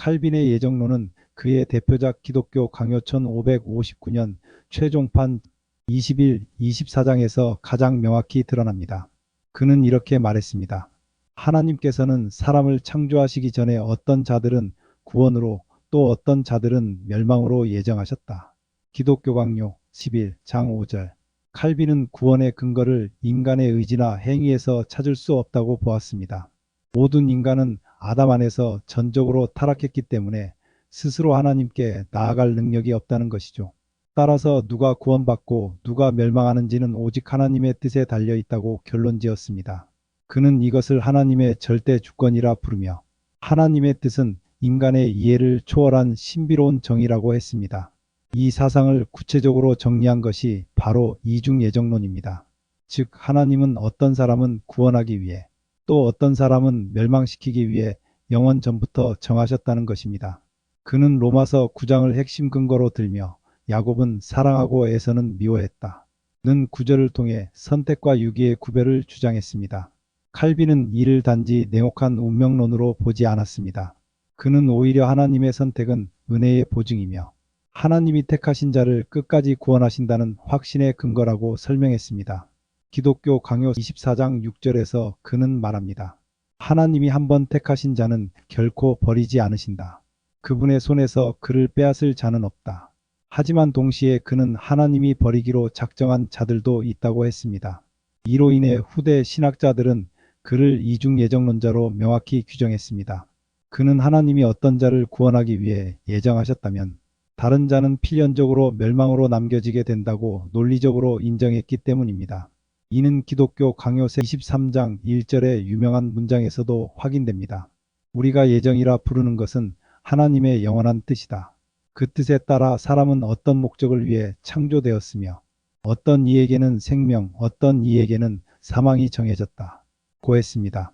칼빈의 예정론은 그의 대표작 기독교 강요 1559년 최종판 21, 24장에서 가장 명확히 드러납니다. 그는 이렇게 말했습니다. 하나님께서는 사람을 창조하시기 전에 어떤 자들은 구원으로 또 어떤 자들은 멸망으로 예정하셨다. 기독교 강요 11 장 5절 칼빈은 구원의 근거를 인간의 의지나 행위에서 찾을 수 없다고 보았습니다. 모든 인간은 아담 안에서 전적으로 타락했기 때문에 스스로 하나님께 나아갈 능력이 없다는 것이죠. 따라서 누가 구원받고 누가 멸망하는지는 오직 하나님의 뜻에 달려 있다고 결론 지었습니다. 그는 이것을 하나님의 절대 주권이라 부르며 하나님의 뜻은 인간의 이해를 초월한 신비로운 정의라고 했습니다. 이 사상을 구체적으로 정리한 것이 바로 이중 예정론입니다. 즉 하나님은 어떤 사람은 구원하기 위해 또 어떤 사람은 멸망시키기 위해 영원 전부터 정하셨다는 것입니다. 그는 로마서 9장을 핵심 근거로 들며 야곱은 사랑하고 애서는 미워했다. 는 구절을 통해 선택과 유기의 구별을 주장했습니다. 칼빈은 이를 단지 냉혹한 운명론으로 보지 않았습니다. 그는 오히려 하나님의 선택은 은혜의 보증이며 하나님이 택하신 자를 끝까지 구원하신다는 확신의 근거라고 설명했습니다. 기독교 강요 24장 6절에서 그는 말합니다. 하나님이 한번 택하신 자는 결코 버리지 않으신다. 그분의 손에서 그를 빼앗을 자는 없다. 하지만 동시에 그는 하나님이 버리기로 작정한 자들도 있다고 했습니다. 이로 인해 후대 신학자들은 그를 이중 예정론자로 명확히 규정했습니다. 그는 하나님이 어떤 자를 구원하기 위해 예정하셨다면 다른 자는 필연적으로 멸망으로 남겨지게 된다고 논리적으로 인정했기 때문입니다. 이는 기독교 강요세 23장 1절의 유명한 문장에서도 확인됩니다. 우리가 예정이라 부르는 것은 하나님의 영원한 뜻이다. 그 뜻에 따라 사람은 어떤 목적을 위해 창조되었으며 어떤 이에게는 생명, 어떤 이에게는 사망이 정해졌다. 고했습니다.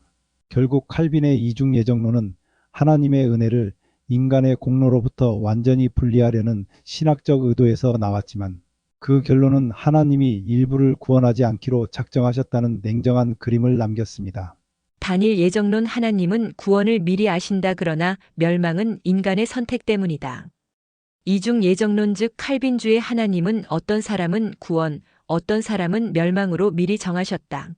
결국 칼빈의 이중 예정론은 하나님의 은혜를 인간의 공로로부터 완전히 분리하려는 신학적 의도에서 나왔지만 그 결론은 하나님이 일부를 구원하지 않기로 작정하셨다는 냉정한 그림을 남겼습니다. 단일 예정론 하나님은 구원을 미리 아신다 그러나 멸망은 인간의 선택 때문이다. 이중 예정론 즉 칼빈주의 하나님은 어떤 사람은 구원, 어떤 사람은 멸망으로 미리 정하셨다.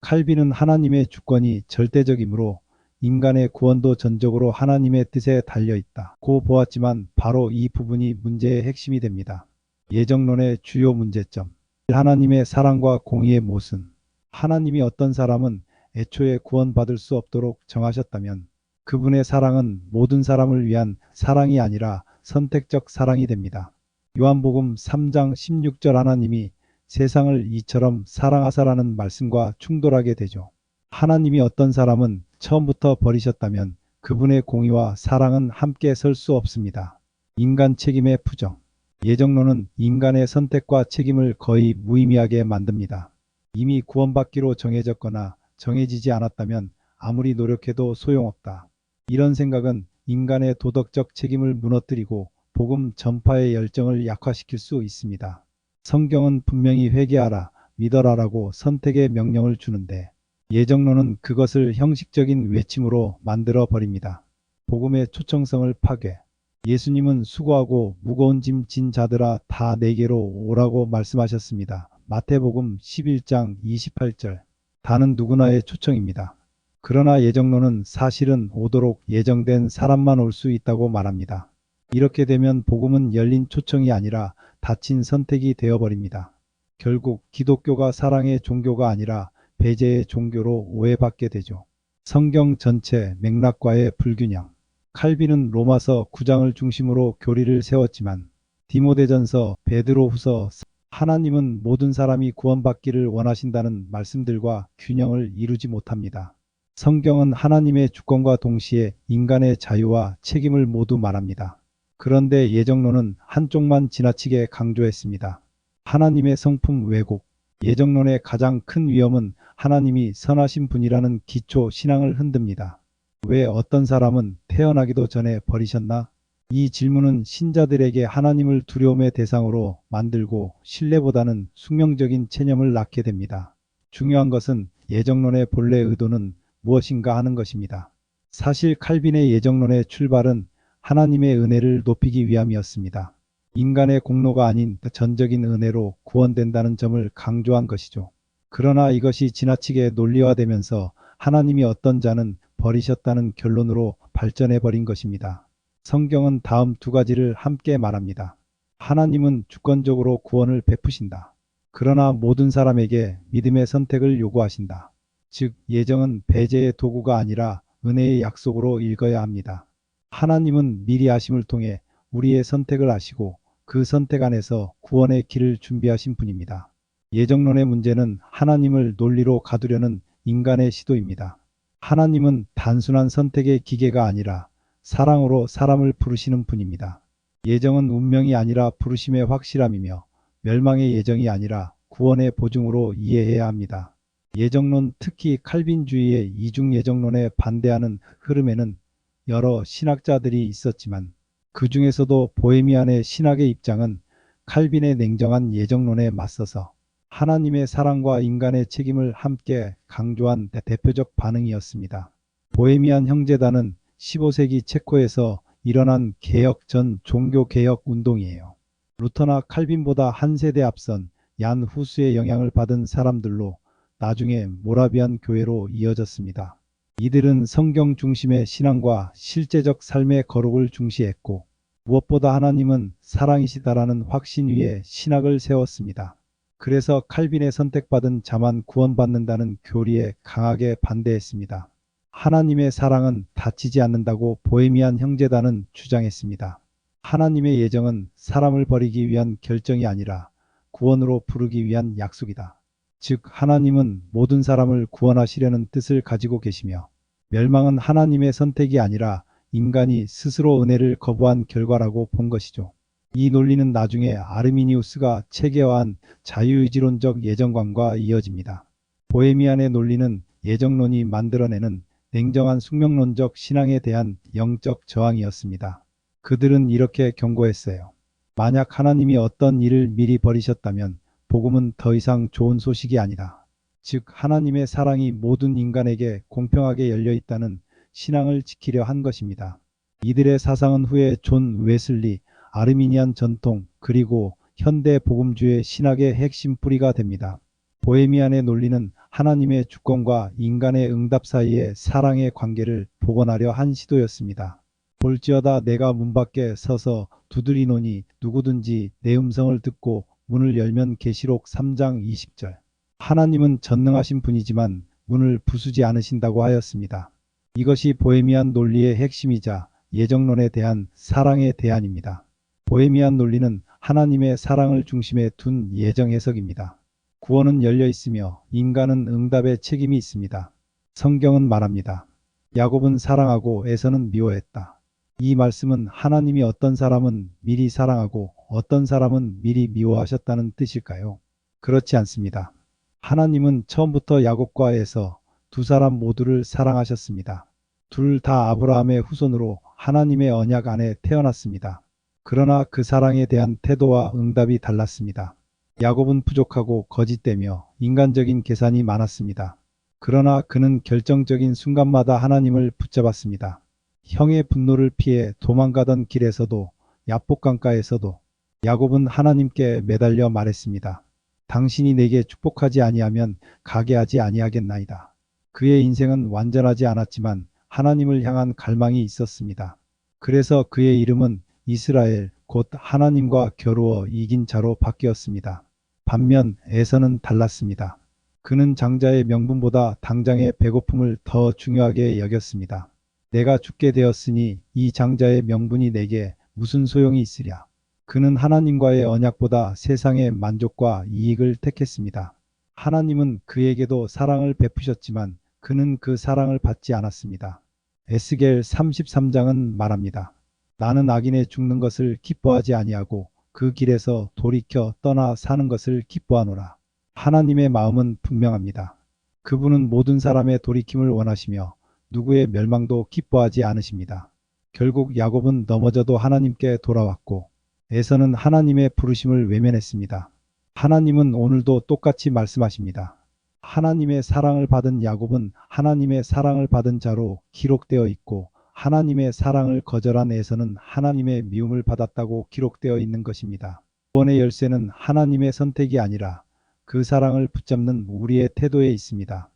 칼빈은 하나님의 주권이 절대적이므로 인간의 구원도 전적으로 하나님의 뜻에 달려 있다. 고 보았지만 바로 이 부분이 문제의 핵심이 됩니다. 예정론의 주요 문제점. 하나님의 사랑과 공의의 모순. 하나님이 어떤 사람은 애초에 구원받을 수 없도록 정하셨다면 그분의 사랑은 모든 사람을 위한 사랑이 아니라 선택적 사랑이 됩니다. 요한복음 3장 16절 하나님이 세상을 이처럼 사랑하사라는 말씀과 충돌하게 되죠. 하나님이 어떤 사람은 처음부터 버리셨다면 그분의 공의와 사랑은 함께 설 수 없습니다. 인간 책임의 부정. 예정론은 인간의 선택과 책임을 거의 무의미하게 만듭니다. 이미 구원받기로 정해졌거나 정해지지 않았다면 아무리 노력해도 소용없다. 이런 생각은 인간의 도덕적 책임을 무너뜨리고 복음 전파의 열정을 약화시킬 수 있습니다. 성경은 분명히 회개하라, 믿어라라고 선택의 명령을 주는데 예정론은 그것을 형식적인 외침으로 만들어 버립니다. 복음의 초청성을 파괴. 예수님은 수고하고 무거운 짐 진 자들아 다 내게로 오라고 말씀하셨습니다. 마태복음 11장 28절. 다는 누구나의 초청입니다. 그러나 예정론은 사실은 오도록 예정된 사람만 올 수 있다고 말합니다. 이렇게 되면 복음은 열린 초청이 아니라 닫힌 선택이 되어버립니다. 결국 기독교가 사랑의 종교가 아니라 배제의 종교로 오해받게 되죠. 성경 전체 맥락과의 불균형. 칼빈은 로마서 9장을 중심으로 교리를 세웠지만 디모데전서, 베드로후서 하나님은 모든 사람이 구원받기를 원하신다는 말씀들과 균형을 이루지 못합니다. 성경은 하나님의 주권과 동시에 인간의 자유와 책임을 모두 말합니다. 그런데 예정론은 한쪽만 지나치게 강조했습니다. 하나님의 성품 왜곡. 예정론의 가장 큰 위험은 하나님이 선하신 분이라는 기초 신앙을 흔듭니다. 왜 어떤 사람은 태어나기도 전에 버리셨나? 이 질문은 신자들에게 하나님을 두려움의 대상으로 만들고 신뢰보다는 숙명적인 체념을 낳게 됩니다. 중요한 것은 예정론의 본래 의도는 무엇인가 하는 것입니다. 사실 칼빈의 예정론의 출발은 하나님의 은혜를 높이기 위함이었습니다. 인간의 공로가 아닌 전적인 은혜로 구원된다는 점을 강조한 것이죠. 그러나 이것이 지나치게 논리화되면서 하나님이 어떤 자는 버리셨다는 결론으로 발전해 버린 것입니다. 성경은 다음 두 가지를 함께 말합니다. 하나님은 주권적으로 구원을 베푸신다. 그러나 모든 사람에게 믿음의 선택을 요구하신다. 즉, 예정은 배제의 도구가 아니라 은혜의 약속으로 읽어야 합니다. 하나님은 미리 하심을 통해 우리의 선택을 아시고 그 선택 안에서 구원의 길을 준비하신 분입니다. 예정론의 문제는 하나님을 논리로 가두려는 인간의 시도입니다. 하나님은 단순한 선택의 기계가 아니라 사랑으로 사람을 부르시는 분입니다. 예정은 운명이 아니라 부르심의 확실함이며 멸망의 예정이 아니라 구원의 보증으로 이해해야 합니다. 예정론 특히 칼빈주의의 이중 예정론에 반대하는 흐름에는 여러 신학자들이 있었지만 그 중에서도 보헤미안의 신학의 입장은 칼빈의 냉정한 예정론에 맞서서 하나님의 사랑과 인간의 책임을 함께 강조한 대표적 반응이었습니다. 보헤미안 형제단은 15세기 체코에서 일어난 개혁 전 종교개혁 운동이에요. 루터나 칼빈보다 한 세대 앞선 얀 후스의 영향을 받은 사람들로 나중에 모라비안 교회로 이어졌습니다. 이들은 성경 중심의 신앙과 실제적 삶의 거룩을 중시했고 무엇보다 하나님은 사랑이시다라는 확신 위에 신학을 세웠습니다. 그래서 칼빈의 선택받은 자만 구원받는다는 교리에 강하게 반대했습니다. 하나님의 사랑은 다치지 않는다고 보헤미안 형제단은 주장했습니다. 하나님의 예정은 사람을 버리기 위한 결정이 아니라 구원으로 부르기 위한 약속이다. 즉, 하나님은 모든 사람을 구원하시려는 뜻을 가지고 계시며, 멸망은 하나님의 선택이 아니라 인간이 스스로 은혜를 거부한 결과라고 본 것이죠. 이 논리는 나중에 아르미니우스가 체계화한 자유의지론적 예정관과 이어집니다. 보헤미안의 논리는 예정론이 만들어내는 냉정한 숙명론적 신앙에 대한 영적 저항이었습니다. 그들은 이렇게 경고했어요. 만약 하나님이 어떤 일을 미리 버리셨다면 복음은 더 이상 좋은 소식이 아니다. 즉, 하나님의 사랑이 모든 인간에게 공평하게 열려 있다는 신앙을 지키려 한 것입니다. 이들의 사상은 후에 존 웨슬리, 아르미니안 전통, 그리고 현대 복음주의 신학의 핵심 뿌리가 됩니다. 보헤미안의 논리는 하나님의 주권과 인간의 응답 사이의 사랑의 관계를 복원하려 한 시도였습니다. 볼지어다 내가 문 밖에 서서 두드리노니 누구든지 내 음성을 듣고 문을 열면 계시록 3장 20절. 하나님은 전능하신 분이지만 문을 부수지 않으신다고 하였습니다. 이것이 보헤미안 논리의 핵심이자 예정론에 대한 사랑의 대안입니다. 보헤미안 논리는 하나님의 사랑을 중심에 둔 예정 해석입니다. 구원은 열려 있으며 인간은 응답의 책임이 있습니다. 성경은 말합니다. 야곱은 사랑하고 에서는 미워했다. 이 말씀은 하나님이 어떤 사람은 미리 사랑하고 어떤 사람은 미리 미워하셨다는 뜻일까요? 그렇지 않습니다. 하나님은 처음부터 야곱과 에서 두 사람 모두를 사랑하셨습니다. 둘 다 아브라함의 후손으로 하나님의 언약 안에 태어났습니다. 그러나 그 사랑에 대한 태도와 응답이 달랐습니다. 야곱은 부족하고 거짓되며 인간적인 계산이 많았습니다. 그러나 그는 결정적인 순간마다 하나님을 붙잡았습니다. 형의 분노를 피해 도망가던 길에서도 야복강가에서도 야곱은 하나님께 매달려 말했습니다. 당신이 내게 축복하지 아니하면 가게 하지 아니하겠나이다. 그의 인생은 완전하지 않았지만 하나님을 향한 갈망이 있었습니다. 그래서 그의 이름은 이스라엘 곧 하나님과 겨루어 이긴 자로 바뀌었습니다. 반면 에서는 달랐습니다. 그는 장자의 명분보다 당장의 배고픔을 더 중요하게 여겼습니다. 내가 죽게 되었으니 이 장자의 명분이 내게 무슨 소용이 있으랴. 그는 하나님과의 언약보다 세상의 만족과 이익을 택했습니다. 하나님은 그에게도 사랑을 베푸셨지만 그는 그 사랑을 받지 않았습니다. 에스겔 33장은 말합니다. 나는 악인의 죽는 것을 기뻐하지 아니하고 그 길에서 돌이켜 떠나 사는 것을 기뻐하노라. 하나님의 마음은 분명합니다. 그분은 모든 사람의 돌이킴을 원하시며 누구의 멸망도 기뻐하지 않으십니다. 결국 야곱은 넘어져도 하나님께 돌아왔고 에서는 하나님의 부르심을 외면했습니다. 하나님은 오늘도 똑같이 말씀하십니다. 하나님의 사랑을 받은 야곱은 하나님의 사랑을 받은 자로 기록되어 있고 하나님의 사랑을 거절한 에서는 하나님의 미움을 받았다고 기록되어 있는 것입니다. 구원의 열쇠는 하나님의 선택이 아니라 그 사랑을 붙잡는 우리의 태도에 있습니다.